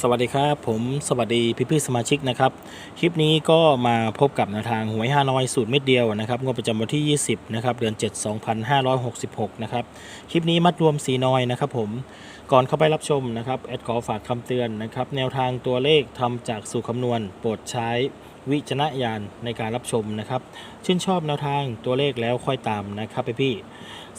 สวัสดีครับผมสวัสดีพี่พี่สมาชิกนะครับคลิปนี้ก็มาพบกับแนวทางหวยห้านอยสูตรเม็ดเดียวนะครับงวดประจำวันที่ 20นะครับเดือน 7 2566นะครับคลิปนี้มัดรวมสีน้อยนะครับผมก่อนเข้าไปรับชมนะครับแอดขอฝากคำเตือนนะครับแนวทางตัวเลขทำจากสูตรคำนวณโปรดใช้ วิจนะญาณในการรับชมนะครับ ชื่นชอบแนวทางตัวเลขแล้วค่อยตามนะครับพี่พี่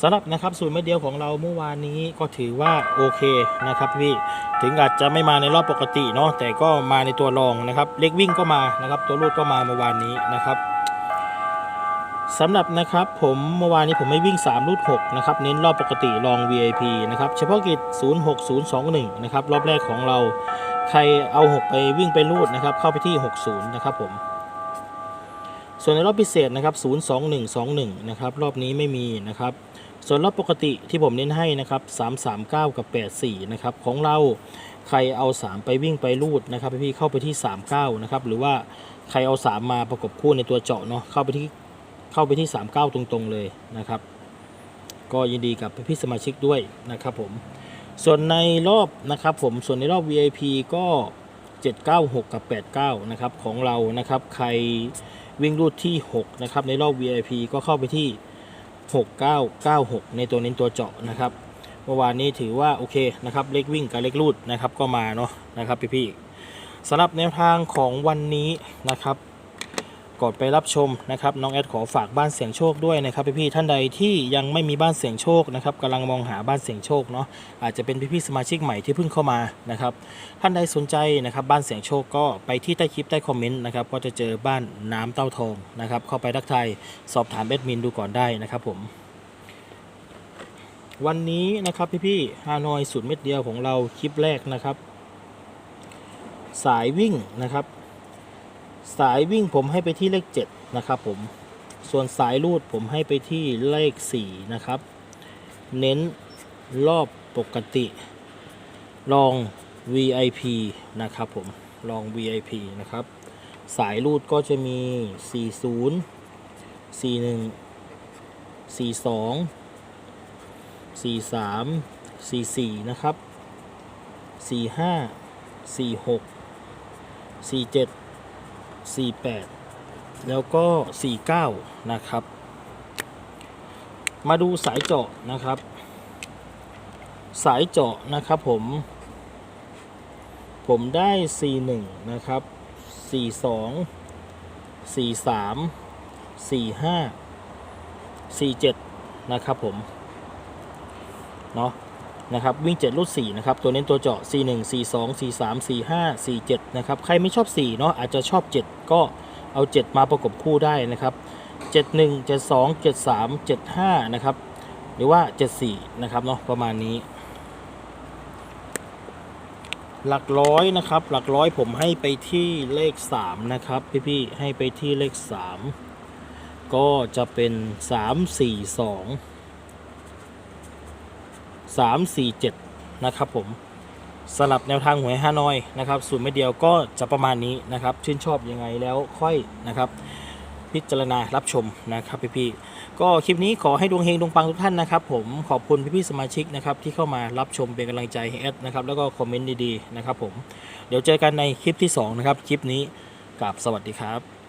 สำหรับนะครับสูตรเม็ดเดียวของเราเมื่อวานนี้ก็ถือว่าโอเคนะครับพี่ถึงอาจจะไม่มาในรอบปกติเนาะแต่ก็มาในตัวรองนะครับ เล็กวิ่งก็มานะครับ ตัวรูดก็มาเมื่อวานนี้นะครับ สำหรับนะครับผมเมื่อวานนี้ผมไม่วิ่ง 3 รูด6นะครับเน้นรอบปกติรอง VIP นะครับเฉพาะกิจ 06021 นะครับรอบแรกของเราใครเอา 6 ไปวิ่งไปรูดนะครับเข้าไปที่ 60 นะครับผม ส่วนในรอบพิเศษนะครับ02121 นะครับรอบนี้ไม่มีนะครับส่วนรอบปกติที่ผมเน้นให้นะครับ339 กับ 84 นะครับของเราใครเอา 3 ไปวิ่งไปรูดนะครับพี่เข้าไปที่ 39 นะครับหรือว่าใครเอา 3 มาประกบคู่ในตัวเจาะเนาะเข้าไปที่ เข้าไปที่ 39 ตรงๆเลยนะครับ ก็ยินดีกับพี่สมาชิกด้วยนะครับผมส่วนในรอบนะครับผมส่วนในรอบ VIP ก็ 796 กับ 89 นะครับของเรานะครับ ใครวิ่งรูดที่ 6 นะครับ ในรอบ VIP ก็เข้าไปที่ 6996 ในตัวเน้นตัวเจาะนะครับเมื่อวานนี้ถือว่าโอเคนะครับเล็กวิ่งกับเล็กรูดนะครับก็มาเนาะนะครับพี่ๆสำหรับแนวทางของวันนี้นะครับ ก่อนไปรับชมนะครับน้องแอดขอฝากบ้านเสียงโชคด้วยนะครับพี่ๆท่านใดที่ยังไม่มีบ้านเสียงโชคนะครับกำลังมองหาบ้านเสียงโชคเนาะอาจจะเป็นพี่ๆสมาชิกใหม่ที่เพิ่งเข้ามานะครับท่านใดสนใจนะครับบ้านเสียงโชคก็ไปที่ใต้คลิปใต้คอมเมนต์นะครับก็จะเจอบ้านน้ำเต้าทองนะครับเข้าไปทักทายสอบถามแอดมินดูก่อนได้นะครับผมวันนี้นะครับพี่ๆฮานอยสุดเม็ดเดียวของเราคลิปแรกนะครับ สายวิ่งนะครับ สายวิ่งผมให้ไปที่เลข 7 นะครับผม ส่วนสายรูดผมให้ไปที่เลข 4 นะครับ เน้นรอบปกติลอง VIP นะครับผมลอง VIP นะครับ สายรูดก็จะมี 40 41 42สี่สามสี่สี่นะครับสี่ห้า สี่แปดแล้วก็สี่เก้านะครับ มาดูสายเจาะนะครับ สายเจาะนะครับผม ผมได้สี่หนึ่งนะครับสี่สองสี่สามสี่ห้าสี่เจ็ดนะครับผม เนาะ นะครับวิ่ง 7รูด4นะครับตัวเน้นตัวเจาะ4 1 4 2 4 3 4 5 4 7นะครับใครไม่ชอบ 4 เนาะอาจจะชอบ 7 ก็เอา 7 มาประกบคู่ได้นะครับ7 1 7 2 7 3 7 5นะครับหรือว่า 7 4นะครับเนาะประมาณนี้ หลักร้อยนะครับหลักร้อยผมให้ไปที่เลข 3 นะครับ พี่ๆให้ไปที่เลข 3 ก็จะเป็น 3 4 2 347 นะครับผมสลับแนวทางหวยฮานอยนะครับสูตรไม่เดียวก็จะประมาณนี้นะครับชื่นชอบยังไงแล้วค่อยนะครับ พิจารณารับชมนะครับพี่ๆก็คลิปนี้ขอให้ดวงเฮงดวงปังทุกท่านนะครับ ผมขอบคุณพี่ๆสมาชิกนะครับที่เข้ามารับชมเป็นกำลังใจให้แอดนะครับแล้วก็คอมเมนต์ดีๆนะครับผมเดี๋ยวเจอกันในคลิปที่สองนะครับคลิปนี้กับสวัสดีครับ